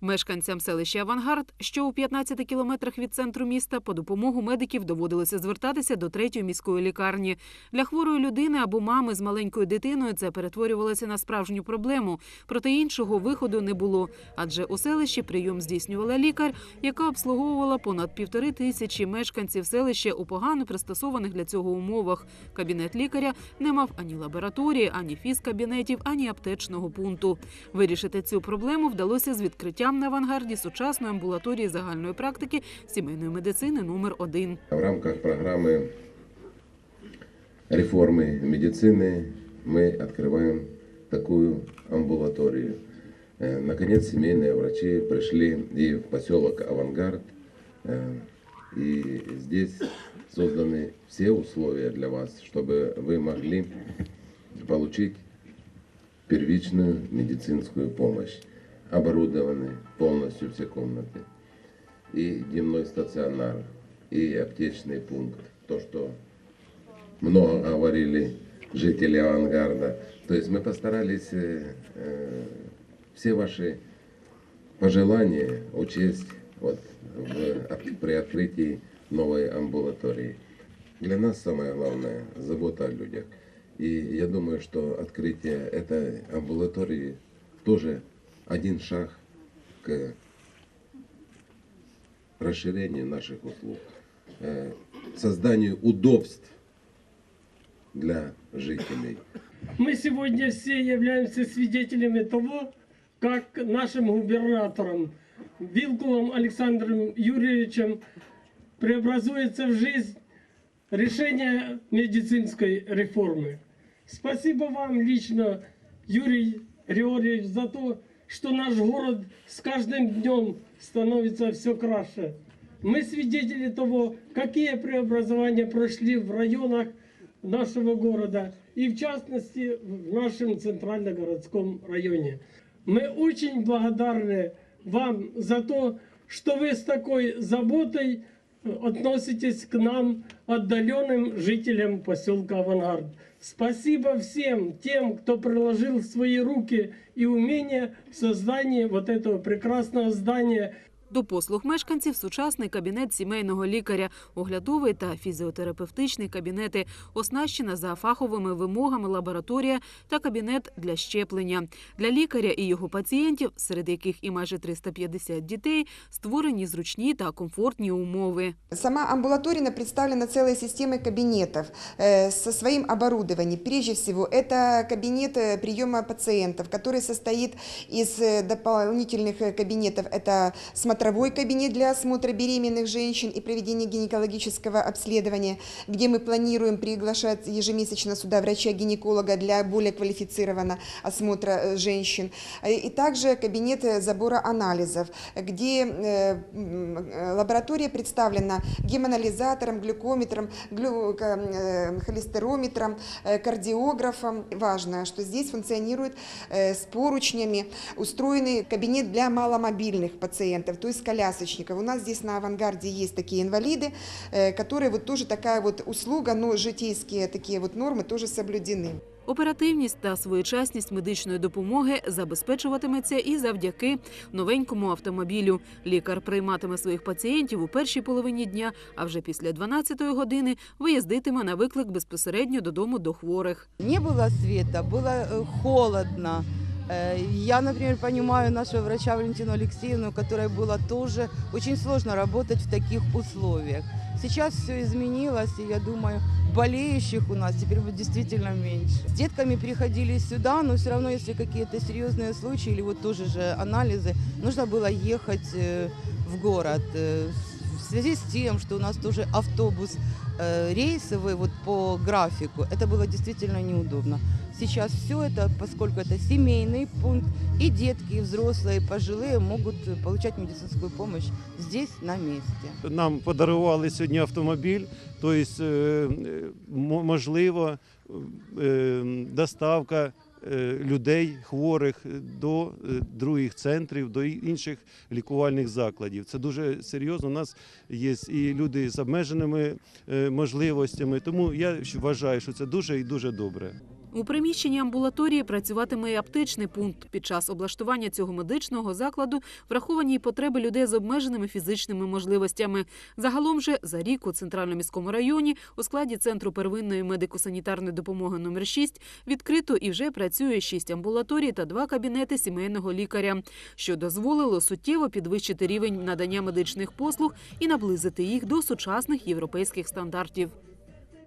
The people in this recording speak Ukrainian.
Мешканцям селища Авангард, що у 15 кілометрах від центру міста, по допомогу медиків доводилося звертатися до третьої міської лікарні. Для хворої людини або мами з маленькою дитиною це перетворювалося на справжню проблему. Проте іншого виходу не було, адже у селищі прийом здійснювала лікар, яка обслуговувала понад півтори тисячі мешканців селища у погано пристосованих для цього умовах. Кабінет лікаря не мав ані лабораторії, ані фізкабінетів, ані аптечного пункту. Вирішити цю проблему вдалося з відкриттям на авангарді сучасної амбулаторії загальної практики сімейної медицини номер 1 В рамках программы реформы медицины мы открываем такую амбулаторию. Э, Наконец, семейные врачи пришли и в поселок Авангард. Э, И здесь созданы все условия для вас, чтобы вы могли получить первичную медицинскую помощь. Оборудованы полностью все комнаты. И дневной стационар, и аптечный пункт. То, что много говорили жители авангарда. То есть мы постарались э, э, все ваши пожелания учесть вот, в, при открытии новой амбулатории. Для нас самое главное – забота о людях. И я думаю, что открытие этой амбулатории тоже один шаг к расширению наших услуг, э, созданию удобств для жителей. Мы сегодня все являемся свидетелями того, как нашим губернатором Вилкулом Александром Юрьевичем преобразуется в жизнь решение медицинской реформы. Спасибо вам лично, Юрий Григорьевич, за то, что наш город с каждым днем становится все краше. Мы свидетели того, какие преобразования прошли в районах нашего города и в частности в нашем центрально-городском районе. Мы очень благодарны вам за то, что вы с такой заботой относитесь к нам, отдаленным жителям поселка Авангард. Спасибо всем тем, кто приложил свои руки и умения в создании вот этого прекрасного здания, До послуг мешканців сучасний кабінет сімейного лікаря, оглядовий та фізіотерапевтичний кабінети, оснащена за фаховими вимогами лабораторія та кабінет для щеплення. Для лікаря і його пацієнтів, серед яких і майже 350 дітей, створені зручні та комфортні умови. Сама амбулатория представлена целой системой кабинетов э, со своим оборудованием. Прежде всего, это кабинет э, приема пациентов, который состоит из э, дополнительных э, кабинетов. Это смотровой кабинет для осмотра беременных женщин и проведения гинекологического обследования, где мы планируем приглашать ежемесячно сюда врача-гинеколога для более квалифицированного осмотра э, женщин. Э, И также кабинет э, забора анализов, где лаборатория представлена гемоанализатором, глюкометром, глю- холестерометром, кардиографом. Важно, что здесь функционирует с поручнями устроенный кабинет для маломобильных пациентов, то есть колясочников. У нас здесь на авангарде есть такие инвалиды, э, которые вот тоже такая вот услуга, но житейские такие вот нормы тоже соблюдены. Оперативність та своєчасність медичної допомоги забезпечуватиметься і завдяки новенькому автомобілю. Лікар прийматиме своїх пацієнтів у першій половині дня, а вже після 12-ї години виїздитиме на виклик безпосередньо додому до хворих. Не было света, было э, холодно. Э, Я, например, понимаю нашего врача Валентину Алексеевну, которой было тоже очень сложно работать в таких условиях. Сейчас все изменилось, и я думаю, болеющих у нас теперь будет действительно меньше. С детками приходили сюда, но все равно, если какие-то серьезные случаи или вот тоже же анализы, нужно было ехать э, в город. Э, В связи с тем, что у нас тоже автобус э, рейсовый вот по графику, это было действительно неудобно. Сейчас все это, поскольку это семейный пункт, и детки, и взрослые, и пожилые могут э, получать медицинскую помощь здесь, на месте. Нам подарували сьогодні автомобіль, тобто е, е, мо- можливо е, доставка е, людей хворих до е, других центрів, до інших лікувальних закладів. Це дуже серйозно. У нас є і люди з обмеженими е, можливостями. Тому я вважаю, що це дуже і дуже добре. У приміщенні амбулаторії працюватиме і аптечний пункт. Під час облаштування цього медичного закладу враховані й потреби людей з обмеженими фізичними можливостями. Загалом же за рік у центральному міському районі у складі центру первинної медико-санітарної допомоги номер 6 відкрито і вже працює шість амбулаторій та два кабінети сімейного лікаря, що дозволило суттєво підвищити рівень надання медичних послуг і наблизити їх до сучасних європейських стандартів.